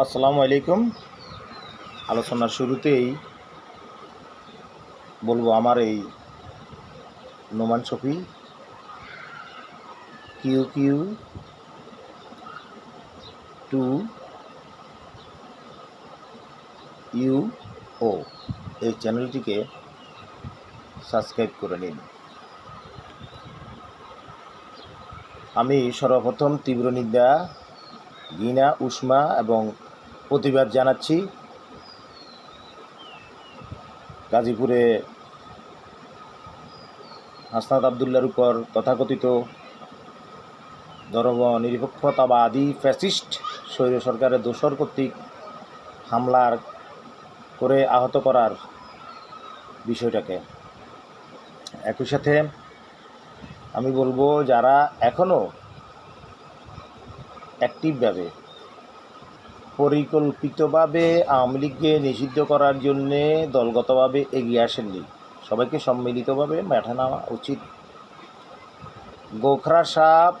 আসসালামু আলাইকুম। আলোচনার শুরুতেই বলব আমার এই নোমান শফি কিউ কিউ টু ইউ ও এই চ্যানেলটিকে সাবস্ক্রাইব করে নিন। আমি সর্বপ্রথম তীব্র নিন্দা ঘৃণা উষ্মা এবং প্রতিবাদ জানাচ্ছি। গাজীপুরে হাসনাত আবদুল্লার উপর তথাকথিত ধর্ম নিরপেক্ষতাবাদী ফ্যাসিস্ট স্বৈর সরকারের দোসর কর্তৃক হামলার করে আহত করার বিষয়টাকে। একই সাথে আমি বলব, যারা এখনও অ্যাক্টিভভাবে পরিকল্পিতভাবে আওয়ামী লীগকে নিষিদ্ধ করার জন্যে দলগতভাবে এগিয়ে আসেননি। সবাইকে সম্মিলিতভাবে মাঠে নেওয়া উচিত। গোখরা সাপ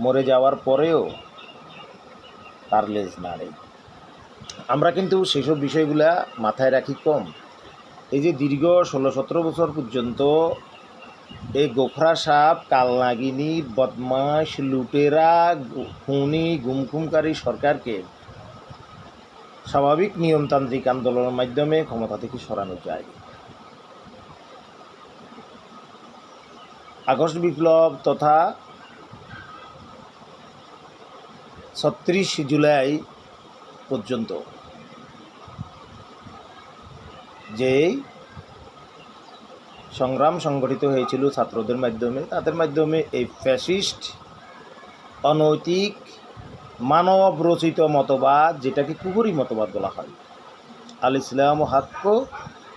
মরে যাওয়ার পরেও তার লেজ নাড়ে। আমরা কিন্তু সেসব বিষয়গুলা মাথায় রাখি কম। এই যে দীর্ঘ ষোলো সতেরো বছর পর্যন্ত এই গোখরা সাপ, কালনাগিনী বদমাস লুটেরা, খুনি, গুমখুমকারী সরকারকে স্বাভাবিক নিয়মতান্ত্রিক আন্দোলনের মাধ্যমে ক্ষমতা থেকে সরানো যায়। আগস্ট বিপ্লব তথা ছত্রিশ জুলাই পর্যন্ত যেই সংগ্রাম সংগঠিত হয়েছিল ছাত্রদের মাধ্যমে। তাদের মাধ্যমে এই ফ্যাসিস্ট, অনৈতিক মানব রচিত মতবাদ, যেটাকে কুহুরি মতবাদ বলা হয়, আল ইসলাম হাক্ক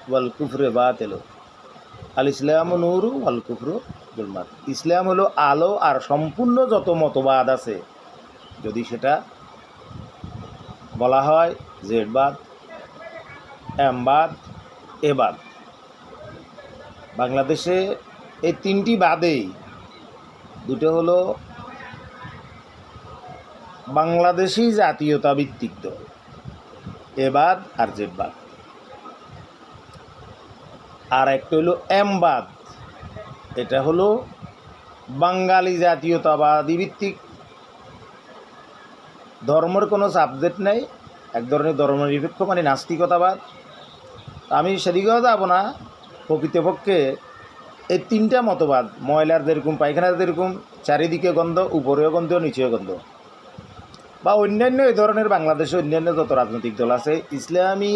ওয়াল কুফরে বা তেলো আল ইসলাম নূর ওয়াল কুফরু জুলমাত। ইসলাম হলো আলো আর সম্পূর্ণ যত মতবাদ আছে, যদি সেটা বলা হয় জেডবাদ এমবাদ এবাদ বাংলাদেশে এই তিনটি বাদেই দুটো হলো বাংলাদেশি জাতীয়তা ভিত্তিক দল এবাদ আর জেডবাদ আর একটা হলো এমবাদ এটা হলো বাঙালি জাতীয়তাবাদী ভিত্তিক। ধর্মের কোনো সাবজেক্ট নেই, এক ধরনের ধর্মনিরপেক্ষ মানে নাস্তিকতাবাদ। আমি সেদিকেও যাব না প্রকৃতপক্ষে এই তিনটা মতবাদ, ময়লার যেরকম, পায়খানার যেরকম, চারিদিকে গন্ধ, উপরেও গন্ধ, নিচেও গন্ধ। বা অন্যান্য এই ধরনের বাংলাদেশে অন্যান্য যত রাজনৈতিক দল আছে, ইসলামী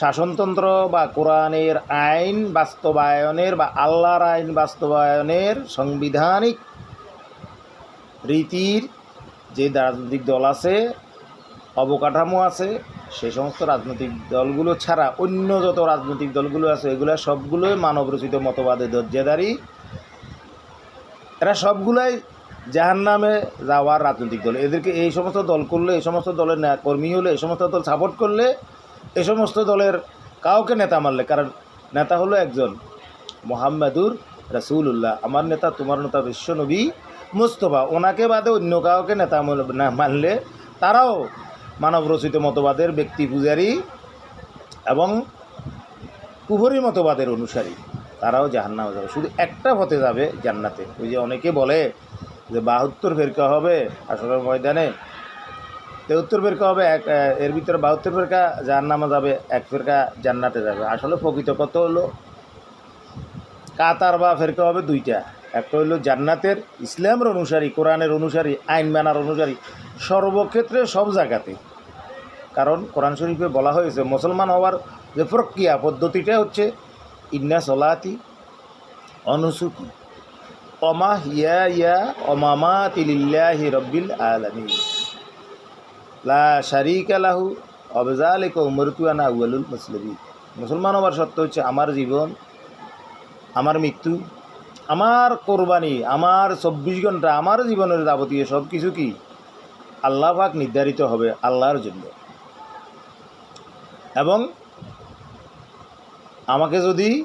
শাসনতন্ত্র বা কোরআনের আইন বাস্তবায়নের বা আল্লাহর আইন বাস্তবায়নের সাংবিধানিক রীতির যে রাজনৈতিক দল আছে, অবকাঠামো আছে সেই সমস্ত রাজনৈতিক দলগুলো ছাড়া অন্য যত রাজনৈতিক দলগুলো আছে, এগুলো সবগুলোই মানবরচিত মতবাদে দরজাদারি। এরা সবগুলোই জাহান নামে যাওয়ার রাজনৈতিক দল। এদেরকে এই সমস্ত দল করলে, এই সমস্ত দলের কর্মী হলে, এই সমস্ত দল সাপোর্ট করলে, এই সমস্ত দলের কাউকে নেতা মারলে কারণ নেতা হলো একজন মোহাম্মদুর রাসুল্লাহ আমার নেতা, তোমার নেতা বিশ্বনবী মুস্তফা। ওনাকে বাদে অন্য কাউকে নেতা মনে- মানলে, তারাও মানব রচিত মতবাদের ব্যক্তি পূজারী এবং কুহরি মতবাদের অনুসারী। তারাও জাহান্নামে যাবে। শুধু একটা পথে যাবে জান্নাতে। ওই যে অনেকে বলে যে বাহাত্তর ফেরকা হবে আসলে ময়দানে। তেহত্তর ফেরকা হবে, এক এর ভিতরে বাহাত্তর ফেরকা জাহান্নামে যাবে, এক ফেরকা জান্নাতে যাবে। আসলে প্রকৃত কত হলো, কাতার বা ফেরকা হবে দুইটা। একটা হলো জান্নাতের ইসলামের অনুসারী, কোরআনের অনুসারী আইন মানার অনুসারী। সর্বক্ষেত্রে সব জায়গাতে কারণ কোরআন শরীফে বলা হয়েছে, মুসলমান হওয়ার যে প্রক্রিয়া পদ্ধতিটা হচ্ছে ইন্না সলাতি অনুসুকি। অমা হিয়া ইয়া অমামা তিলিল্লাহি রব্বিল আলামিন। লা শারিকা লাহু, অবজালিক উমরতুয়ানা আউয়ালুল মুসলিমিন। মুসলমান হওয়ার সত্য হচ্ছে আমার জীবন, আমার মৃত্যু, আমার কোরবানি, আমার চব্বিশ ঘণ্টা, আমার জীবনের যাবতীয় সব কিছু কি? আল্লাহ পাক নির্ধারিত হবে আল্লাহর জন্য। এবং আমাকে যদি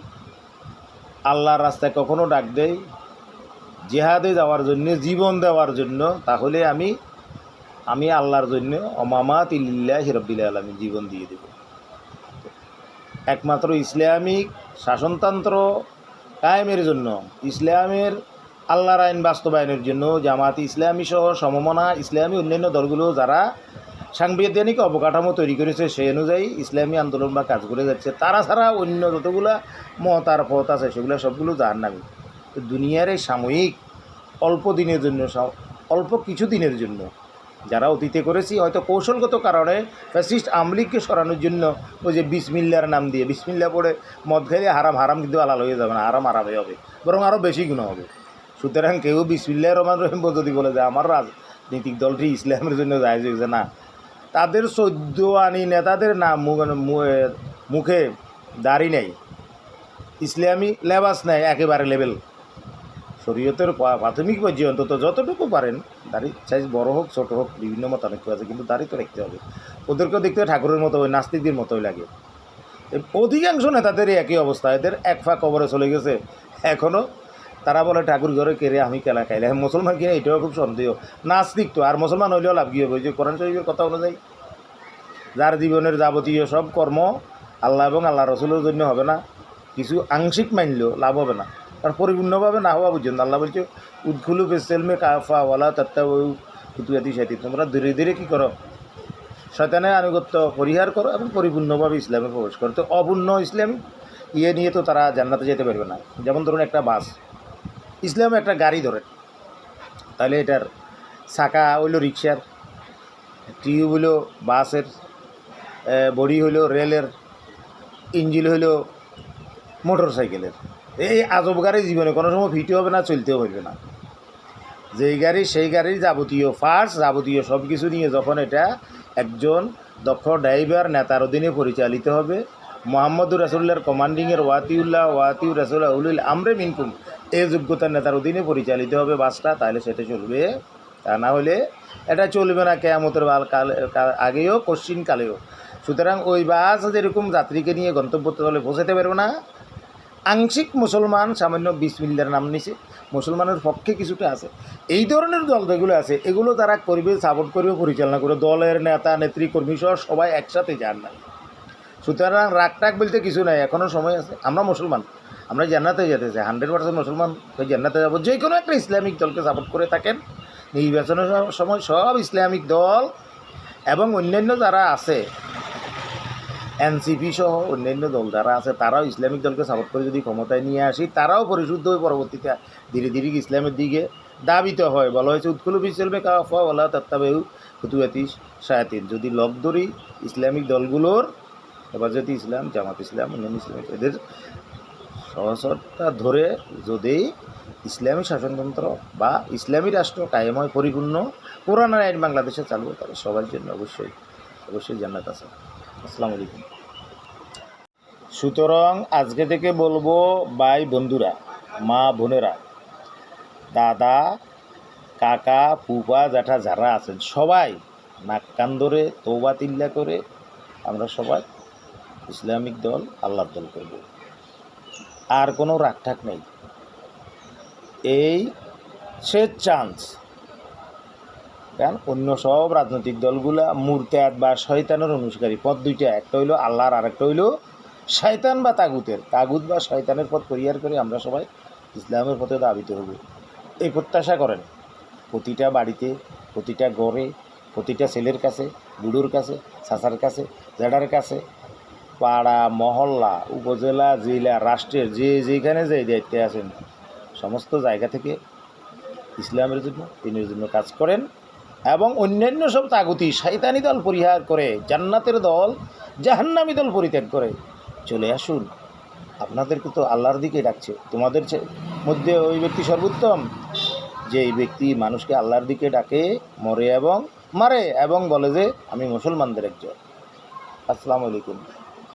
আল্লাহর রাস্তায় কখনো ডাক দেয়, জেহাদে যাওয়ার জন্য, জীবন দেওয়ার জন্য, তাহলে আমি আমি আল্লাহর জন্য অমামাত ইল্লাহ হিরব্বিল আলমী জীবন দিয়ে দেব। একমাত্র ইসলামিক শাসনতন্ত্র কায়েমের জন্য, ইসলামের আল্লাহর আইন বাস্তবায়নের জন্য জামাত ইসলামী সহ সমমনা ইসলামী অন্যান্য দলগুলো যারা সাংবিধানিক অবকাঠামো তৈরি করেছে সেই অনুযায়ী ইসলামী আন্দোলন বা কাজ করে যাচ্ছে। তারা ছাড়া অন্য যতগুলা মত আর পথ আছে, সেগুলো সবগুলো জাহার নামে। দুনিয়ার এই সাময়িক অল্প দিনের জন্য অল্প কিছু দিনের জন্য যারা অতীতে করেছি, হয়তো কৌশলগত কারণে ফ্যাসিস্ট আমলিগকে সরানোর জন্য ওই যে বিসমিল্লার নাম দিয়ে, বিসমিল্লা পড়ে মদ খাইলে হারাম হারাম কিন্তু আলাল হয়ে যাবে না, হারাম, হারামে হবে, বরং আরও বেশি গুণ হবে। সুতরাং কেউ বিসমিল্লাহ রহমান রহিম যদি বলে যে, আমার রাজনৈতিক দলটি ইসলামের জন্য যায় যে না তাদের চোদ্দ আনি নেতাদের নাম মু- মু- মুখে দাড়ি নেই। ইসলামী লেবাস নেই একেবারে লেভেল শরীয়তের প্রাথমিক পর্যায়ে অন্তত যতটুকু পারেন, দাড়ি সাইজ বড় হোক, ছোট হোক, বিভিন্ন মতানৈক্য আছে, কিন্তু দাড়ি তো রাখতে হবে। ওদেরকেও দেখতে হয় ঠাকুরের মতো ওই নাস্তিকদের মতোই লাগে। অধিকাংশ নেতাদেরই একই অবস্থা। এদের এক ফা কবরে চলে গেছে এখনও তারা বলে, ঠাকুর ঘরে কেড়ে আমি কেলা খাইলে? মুসলমান কিনে এটাও খুব সন্দেহ। নাস্তিক তো, আর মুসলমান হইলেও লাভ কী হবে? যে কোরআন শরীফের কথা অনুযায়ী। যার জীবনের যাবতীয় সব কর্ম আল্লাহ এবং আল্লাহ রসুলের জন্য হবে না। কিছু আংশিক মানলেও লাভ হবে না। কারণ পরিপূর্ণভাবে না হওয়া পর্যন্ত আল্লাহ বলছে, উদ্খুলু পেসেলমে কাফা ওয়ালা তত্তা কুতুয়াতি সাথী তোমরা ধীরে ধীরে কী করো? শয়তানের আনুগত্য পরিহার করো এবং পরিপূর্ণভাবে ইসলামে প্রবেশ করো। তো অপূর্ণ ইসলাম ইয়ে নিয়ে তো তারা জান্নাতে যেতে পারবে না। যেমন ধরুন একটা বাস। ইসলাম একটা গাড়ি ধরে। তাহলে এটার চাকা হইল রিক্সার, টিউব হইল বাসের বডি হইল রেলের, ইঞ্জিন হইল মোটর সাইকেলের এই আজব গাড়ি জীবনে, কোনো সময় ফিটে হবে না, চলতেও পারবে না। যেই গাড়ি, সেই গাড়ির যাবতীয় ফার্স যাবতীয় সব কিছু নিয়ে যখন এটা একজন দক্ষ ড্রাইভার, নেতার অধীনে পরিচালিত হবে, মোহাম্মদুর রাসুল্লাহর কমান্ডিংয়ের ওয়াতিউল্লাহ ওয়াতিউ রাসুল্লাহ উলুল আমরে মিনকুম এই যোগ্যতার নেতার অধীনে পরিচালিত হবে বাসটা, তাহলে সেটা চলবে। তা না হলে এটা চলবে না কেয়ামতের বাল কাল আগেও, কশ্চিন কালেও। সুতরাং ওই বাস যেরকম যাত্রীকে নিয়ে গন্তব্যস্থলে পৌঁছাতে পারবে না, আংশিক মুসলমান সামান্য বিসমিল্লার নাম নিছে, মুসলমানের পক্ষে কিছুটা আছে। এই ধরনের দল যেগুলো আছে, এগুলো তারা করবে সাপোর্ট করবে, পরিচালনা করবে। দলের নেতা, নেত্রী, কর্মী সহ সবাই একসাথে যান না। সুতরাং রাগ টাক বলতে কিছু নাই এখনও সময় আছে। আমরা মুসলমান। আমরা জান্নাতে যেতে চাই হান্ড্রেড পার্সেন্ট মুসলমান হয়ে জান্নাতে যাব। যে কোনো একটা ইসলামিক দলকে সাপোর্ট করে থাকেন। নির্বাচনের সময় সব ইসলামিক দল এবং অন্যান্য যারা আছে এনসিপি সহ অন্যান্য দল যারা আছে, তারাও ইসলামিক দলকে সাপোর্ট করে যদি ক্ষমতায় নিয়ে আসি, তারাও পরিশুদ্ধ হয়ে পরবর্তীতে ধীরে ধীরে ইসলামের দিকে দাবিত হয়। বলা হয়েছে, উৎকুল বিসলমে কাফা ওলা তত্ত্বাবেউ ফুতুয়াতি শায়াতিন। যদি লক ধরি ইসলামিক দলগুলোর হেফাজতে ইসলাম, জামাত ইসলাম, অন্যান্য ইসলামিক এদের সহসরটা ধরে যদি ইসলামী শাসনতন্ত্র বা ইসলামী রাষ্ট্র কায়েময় পরিপূর্ণ কোরআনের আইন বাংলাদেশে চালু তাহলে সবার জন্য অবশ্যই অবশ্যই জান্নাত আছে। আসসালামু আলাইকুম। সুতরাং আজকে থেকে বলব, ভাই বন্ধুরা, মা বোনেরা, দাদা, কাকা ফুপা জ্যাঠা যারা আছেন, সবাই নাক কান ধরে তৌবা তিল্লা করে আমরা সবাই ইসলামিক দল, আল্লাহর দল করব। আর কোনো রাগঠাক নেই। এই শেষ চান্স কারণ অন্য সব রাজনৈতিক দলগুলা মুরতাদ বা শয়তানের অনুসারী পথ দুইটা, একটা হইল আল্লাহর আর একটা হইল শয়তান বা তাগুতের। তাগুত বা শয়তানের পথ পরিহার করে আমরা সবাই ইসলামের পথে দাবিত হব। এই প্রত্যাশা করেন। প্রতিটা বাড়িতে, প্রতিটা গড়ে প্রতিটা ছেলের কাছে, বুড়োর কাছে, চাচার কাছে জেডার কাছে পাড়া, মহল্লা, উপজেলা, জেলা, রাষ্ট্রের যে যেখানে যে দায়িত্বে আছেন, সমস্ত জায়গা থেকে ইসলামের জন্য, দিনের জন্য কাজ করেন এবং অন্যান্য সব তাগুতি শয়তানি দল পরিহার করে, জান্নাতের দল, জাহান্নামি দল পরিত্যাগ করে, চলে আসুন। আপনাদেরকে তো আল্লাহর দিকে ডাকছে। তোমাদের মধ্যে ওই ব্যক্তি সর্বোত্তম। যে এই ব্যক্তি মানুষকে আল্লাহর দিকে ডাকে, মরে এবং মারে এবং বলে যে, আমি মুসলমানদের একজন। আসসালামু আলাইকুম।